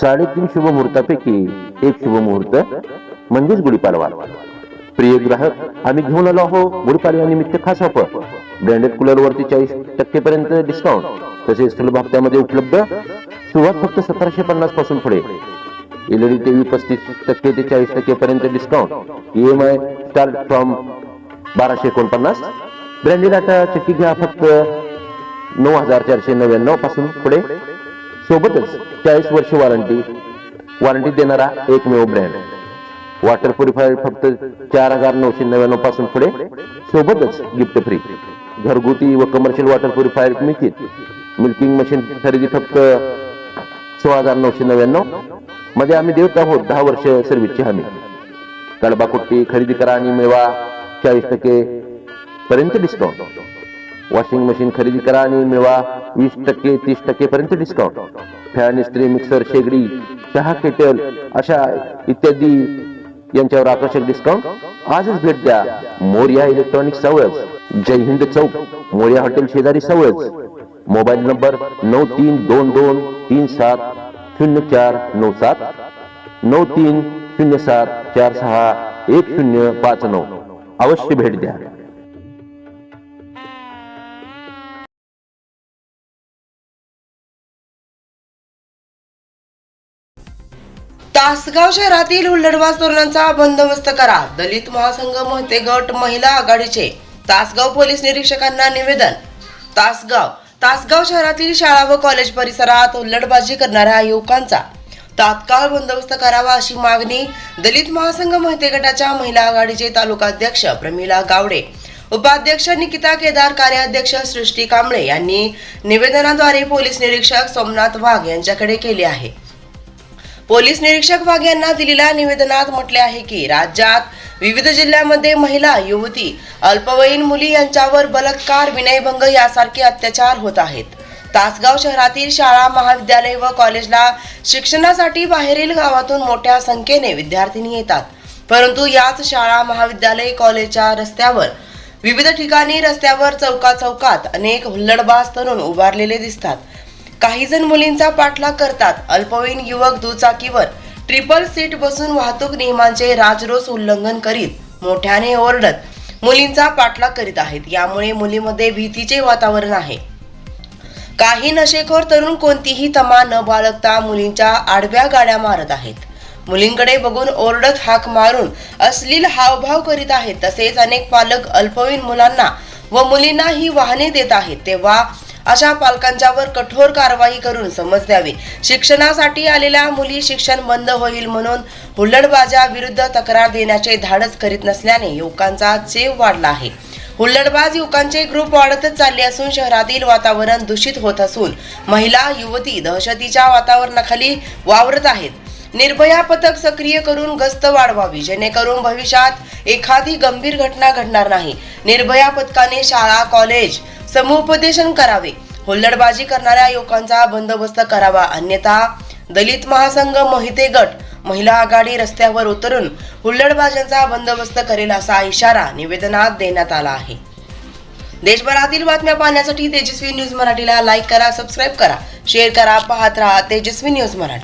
साडेतीन शुभमुहूर्तापैकी एक शुभ मुहूर्त म्हणजेच गुढीपाडवा. प्रिय ग्राहक आम्ही घेऊन आलो आहो गुढीपाडव्यानिमित्त खास ऑफर. ब्रँडेड कूलर वरती चाळीस टक्के पर्यंत डिस्काउंट तसेच सुलभ हप्त्यामध्ये उपलब्ध सुरुवात फक्त सतराशे पन्नासपासून पुढे. एलईडी टीव्ही पस्तीस टक्के ते चाळीस टक्के पर्यंत डिस्काउंट ईएमआय स्टार्ट फ्रॉम बाराशे एकोणपन्नास. ब्रँडेड आता चक्की घ्या फक्त नऊ हजार चारशे नव्याण्णवपासून पुढे. सोबतच चाळीस वर्ष वॉरंटी वॉरंटी देणारा एकमेव ब्रँड वॉटर प्युरिफायर फक्त चार हजार नऊशे नव्याण्णवपासून पुढे सोबतच गिफ्ट फ्री घरगुती व कमर्शियल वॉटर प्युरिफायर मिळतील. मिल्किंग मशीन खरेदी फक्त सोळा हजार नऊशे नव्याण्णव. मध्ये आम्ही देत आहोत दहा वर्ष सर्व्हिसची हमी. कडबा कुट्टी खरेदी करा आणि मिळवा चाळीस टक्के पर्यंत डिस्काउंट वॉशिंग मशीन खरेदी करा आणि मिळवा वीस टक्के तीस टक्के पर्यंत डिस्काउंट फॅन इस्त्री मिक्सर शेगडी चहा केटल अशा इत्यादी यांच्यावर आकर्षक डिस्काउंट आजच भेट द्या. मोर्या इलेक्ट्रॉनिक सवळच जय हिंद चौक. मोर्या हॉटेल शेजारी सवळच मोबाईल नंबर नऊ तीन दोन दोन तीन सात शून्य चार नऊ सात. नऊ तीन शून्य सात चार सहा एक शून्य पाच नऊ. अवश्य भेट द्या. तासगाव शहरातील हुल्लडबाज तरुणांचा बंदोबस्त करा. दलित महासंघ महते गट महिला आघाडीचे. तासगाव पोलीस निरीक्षकांना निवेदन. तासगाव. तासगाव शहरातील शाळा व कॉलेज परिसरात हुल्लडबाजी करणाऱ्या युवकांचा तात्काळ बंदोबस्त करावा अशी मागणी दलित महासंघ महते गटाच्या महिला आघाडीचे तालुकाध्यक्ष प्रमिला गावडे उपाध्यक्ष निकिता केदार कार्याध्यक्ष सृष्टी कांबळे यांनी निवेदनाद्वारे पोलीस निरीक्षक सोमनाथ वाघ यांच्याकडे केली आहे. पोलीस निरीक्षक वाघ यांना दिलेल्या निवेदनात म्हटले आहे की राज्यात विविध जिल्ह्यामध्ये महिला युवती अल्पवयीन मुली यांच्यावर बलात्कार विनयभंग यासारखे अत्याचार होत आहेत. तासगाव शहरातील शाळा महाविद्यालय व कॉलेजला शिक्षणासाठी बाहेरील गावातून मोठ्या संख्येने विद्यार्थिनी येतात. परंतु याच शाळा महाविद्यालय कॉलेजच्या रस्त्यावर विविध ठिकाणी रस्त्यावर चौका चौकात अनेक हुल्लडबाज तरुण उभारलेले दिसतात. काही जण मुलींचा पाठलाग करतात. अल्पवयीन युवक दुचाकीवर ट्रिपल सीट बसून वाहतूक नियमांचे राजरोस उल्लंघन करीत मोठ्याने ओरडत मुलींचा पाठलाग करीत आहेत. यामुळे मुलीमध्ये भीतीचे वातावरण आहे. काही नशेखोर तरुण कोणतीही तमा न बाळगता मुलींच्या आडव्या गाड्या मारत आहेत. मुलींकडे बघून ओरडत हाक मारून अश्लील हावभाव करीत आहेत. तसेच अनेक पालक अल्पवयीन मुलांना व मुलींना ही वाहने देत आहेत. तेव्हा अशा पालकांच्यावर कठोर कारवाई करून समज द्यावी. शिक्षणासाठी आलेल्या मुली शिक्षण बंद होईल म्हणून हुल्लडबाजा विरुद्ध तक्रार देण्याचे धाडस करीत नसल्याने युवकांचा चेव वाढला आहे. हुल्लडबाज युवकांचे ग्रुप वाढतच चालले असून शहरातील वातावरण दूषित होत असून महिला युवती दहशतीच्या वातावरणाखाली वावरत आहेत. निर्भया पथक सक्रिय करून गस्त वाढवावी जेणेकरून भविष्यात एखादी गंभीर घटना घडणार नाही. निर्भया पथकाने शाळा कॉलेज समुपदेशन करावे. हुल्लडबाजी करणाऱ्या युवकांचा बंदोबस्त करावा. अन्यथा दलित महासंघ मोहिते गट महिला आघाडी रस्त्यावर उतरून हुल्लडबाजांचा बंदोबस्त करेल असा इशारा निवेदनात देण्यात आला आहे. देशभरातील बातम्या पाहण्यासाठी तेजस्वी न्यूज मराठीला लाईक करा सबस्क्राईब करा शेअर करा पाहत राहा तेजस्वी न्यूज मराठी.